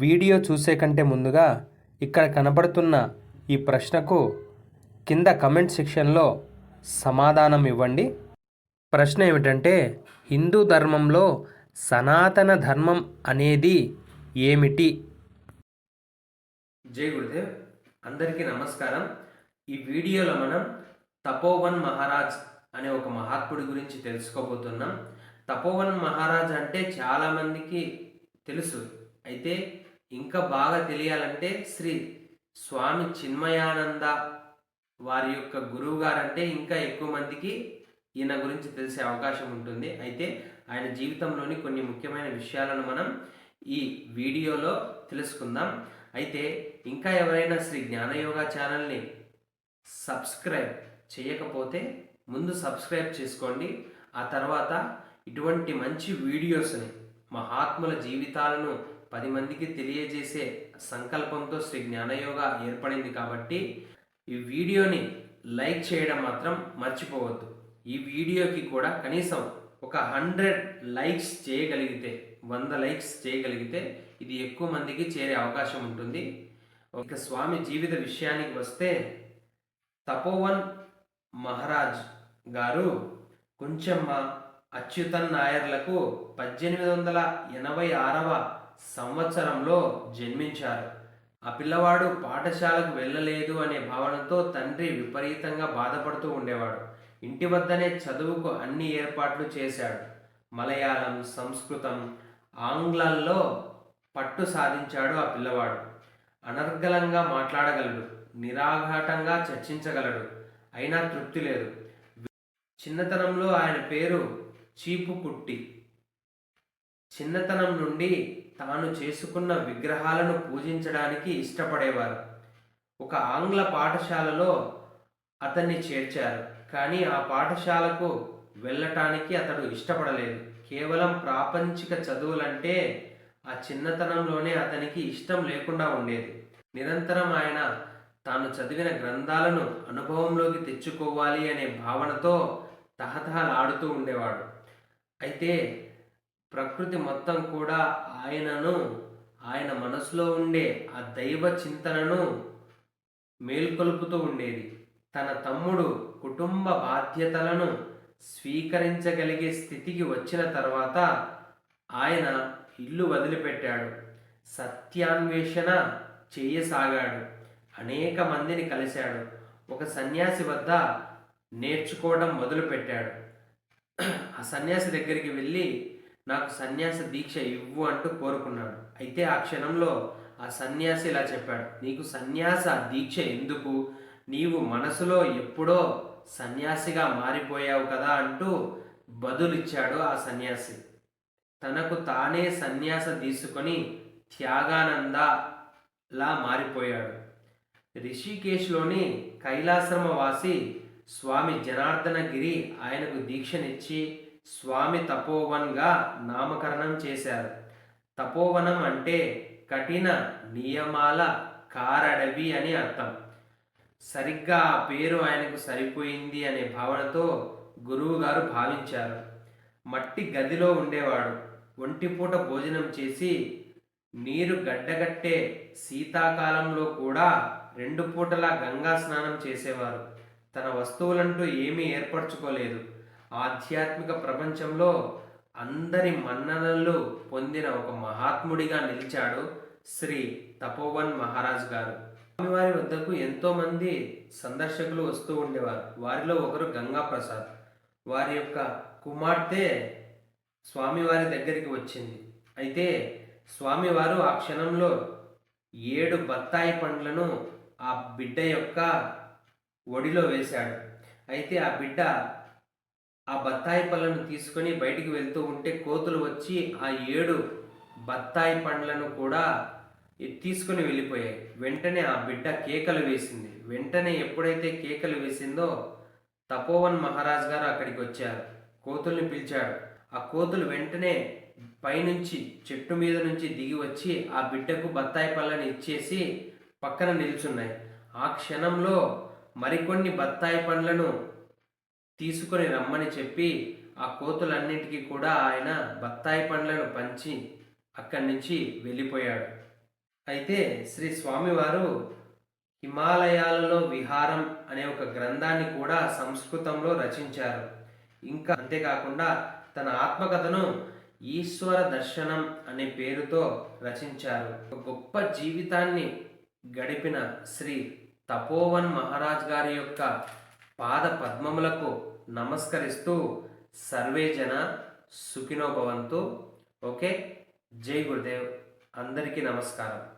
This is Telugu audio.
వీడియో చూసే కంటే ముందుగా ఇక్కడ కనబడుతున్న ఈ ప్రశ్నకు కింద కమెంట్ సెక్షన్లో సమాధానం ఇవ్వండి. ప్రశ్న ఏమిటంటే హిందూ ధర్మంలో సనాతన ధర్మం అనేది ఏమిటి? జై గురుదేవ్. అందరికీ నమస్కారం. ఈ వీడియోలో మనం తపోవన్ మహారాజ్ అనే ఒక మహాత్ముడి గురించి తెలుసుకోబోతున్నాం. తపోవన్ మహారాజ్ అంటే చాలామందికి తెలుసు. అయితే ఇంకా బాగా తెలియాలంటే శ్రీ స్వామి చిన్మయానంద వారి యొక్క గురువు గారంటే ఇంకా ఎక్కువ మందికి ఈయన గురించి తెలిసే అవకాశం ఉంటుంది. అయితే ఆయన జీవితంలోని కొన్ని ముఖ్యమైన విషయాలను మనం ఈ వీడియోలో తెలుసుకుందాం. అయితే ఇంకా ఎవరైనా శ్రీ జ్ఞానయోగా ఛానల్ని సబ్స్క్రైబ్ చేయకపోతే ముందు సబ్స్క్రైబ్ చేసుకోండి. ఆ తర్వాత ఇటువంటి మంచి వీడియోస్ని మహాత్ముల జీవితాలను పది మందికి తెలియజేసే సంకల్పంతో శ్రీ జ్ఞానయోగ ఏర్పడింది కాబట్టి ఈ వీడియోని లైక్ చేయడం మాత్రం మర్చిపోవద్దు. ఈ వీడియోకి కూడా కనీసం ఒక హండ్రెడ్ లైక్స్ చేయగలిగితే వంద లైక్స్ చేయగలిగితే ఇది ఎక్కువ మందికి చేరే అవకాశం ఉంటుంది. ఒక స్వామి జీవిత విషయానికి వస్తే తపోవన్ మహారాజ్ గారు కొంచెమ్మ అచ్యుతన్ నాయర్లకు పద్దెనిమిది వందల ఎనభై ఆరవ సంవత్సరంలో జన్మించారు. ఆ పిల్లవాడు పాఠశాలకు వెళ్ళలేదు అనే భావనతో తండ్రి విపరీతంగా బాధపడుతూ ఉండేవాడు. ఇంటి వద్దనే చదువుకు అన్ని ఏర్పాట్లు చేశాడు. మలయాళం సంస్కృతం ఆంగ్లంలో పట్టు సాధించాడు ఆ పిల్లవాడు. అనర్గళంగా మాట్లాడగలడు. నిరాఘాటంగా చర్చించగలడు. అయినా తృప్తి లేదు. చిన్నతనంలో ఆయన పేరు చీపు కుట్టి చిన్నతనం నుండి తాను చేసుకున్న విగ్రహాలను పూజించడానికి ఇష్టపడేవారు. ఒక ఆంగ్ల పాఠశాలలో అతన్ని చేర్చారు కానీ ఆ పాఠశాలకు వెళ్ళటానికి అతడు ఇష్టపడలేదు. కేవలం ప్రాపంచిక చదువులంటే ఆ చిన్నతనంలోనే అతనికి ఇష్టం లేకుండా ఉండేది. నిరంతరం ఆయన తాను చదివిన గ్రంథాలను అనుభవంలోకి తెచ్చుకోవాలి అనే భావనతో తహతహలాడుతూ ఉండేవాడు. అయితే ప్రకృతి మొత్తం కూడా ఆయనను ఆయన మనసులో ఉండే ఆ దైవ చింతనను మేల్కొలుపుతూ ఉండేది. తన తమ్ముడు కుటుంబ బాధ్యతలను స్వీకరించగలిగే స్థితికి వచ్చిన తర్వాత ఆయన ఇల్లు వదిలిపెట్టాడు. సత్యాన్వేషణ చేయసాగాడు. అనేక మందిని కలిశాడు. ఒక సన్యాసి వద్ద నేర్చుకోవడం మొదలుపెట్టాడు. ఆ సన్యాసి దగ్గరికి వెళ్ళి నాకు సన్యాస దీక్ష ఇవ్వు అంటూ కోరుకున్నాడు. అయితే ఆ క్షణంలో ఆ సన్యాసి ఇలా చెప్పాడు నీకు సన్యాస దీక్ష ఎందుకు? నీవు మనసులో ఎప్పుడో సన్యాసిగా మారిపోయావు కదా అంటూ బదులిచ్చాడు ఆ సన్యాసి. తనకు తానే సన్యాస తీసుకొని త్యాగానందలా మారిపోయాడు. రిషికేశ్లోని కైలాశ్రమ వాసి స్వామి జనార్దనగిరి ఆయనకు దీక్షనిచ్చి స్వామి తపోవన్గా నామకరణం చేశారు. తపోవనం అంటే కఠిన నియమాల కారడవి అని అర్థం. సరిగ్గా ఆ పేరు ఆయనకు సరిపోయింది అనే భావనతో గురువు గారు భావించారు. మట్టి గదిలో ఉండేవాడు. ఒంటిపూట భోజనం చేసి నీరు గడ్డగట్టే శీతాకాలంలో కూడా రెండు పూటలా గంగా స్నానం చేసేవారు. తన వస్తువులంటూ ఏమీ ఏర్పరచుకోలేదు. ఆధ్యాత్మిక ప్రపంచంలో అందరి మన్ననలు పొందిన ఒక మహాత్ముడిగా నిలిచాడు శ్రీ తపోవన్ మహారాజ్ గారు. స్వామివారి వద్దకు ఎంతోమంది సందర్శకులు వస్తూ ఉండేవారు. వారిలో ఒకరు గంగా ప్రసాద్ వారి యొక్క కుమార్తె స్వామివారి దగ్గరికి వచ్చింది. అయితే స్వామివారు ఆ క్షణంలో ఏడు బత్తాయి పండ్లను ఆ బిడ్డ యొక్క ఒడిలో వేశాడు. అయితే ఆ బిడ్డ ఆ బత్తాయి పళ్ళను తీసుకొని బయటికి వెళ్తూ ఉంటే కోతులు వచ్చి ఆ ఏడు బత్తాయి పండ్లను కూడా తీసుకొని వెళ్ళిపోయాయి. వెంటనే ఆ బిడ్డ కేకలు వేసింది. వెంటనే ఎప్పుడైతే కేకలు వేసిందో తపోవన్ మహారాజ్ గారు అక్కడికి వచ్చారు. కోతుల్ని పిలిచాడు. ఆ కోతులు వెంటనే పైనుంచి చెట్టు మీద నుంచి దిగి వచ్చి ఆ బిడ్డకు బత్తాయి పళ్ళని ఇచ్చేసి పక్కన నిల్చున్నాయి. ఆ క్షణంలో మరికొన్ని బత్తాయి పండ్లను తీసుకొని రమ్మని చెప్పి ఆ కోతులన్నింటికీ కూడా ఆయన బత్తాయి పండ్లను పంచి అక్కడి నుంచి వెళ్ళిపోయాడు. అయితే శ్రీ స్వామివారు హిమాలయాలలో విహారం అనే ఒక గ్రంథాన్ని కూడా సంస్కృతంలో రచించారు. ఇంకా అంతేకాకుండా తన ఆత్మకథను ఈశ్వర దర్శనం అనే పేరుతో రచించారు. ఒక గొప్ప జీవితాన్ని గడిపిన శ్రీ తపోవన్ మహారాజ్ గారి యొక్క పాద పద్మములకు నమస్కరిస్తూ సర్వే జన సుఖినోభవంతు ఓకే? జై గురుదేవ్. అందరికీ నమస్కారం.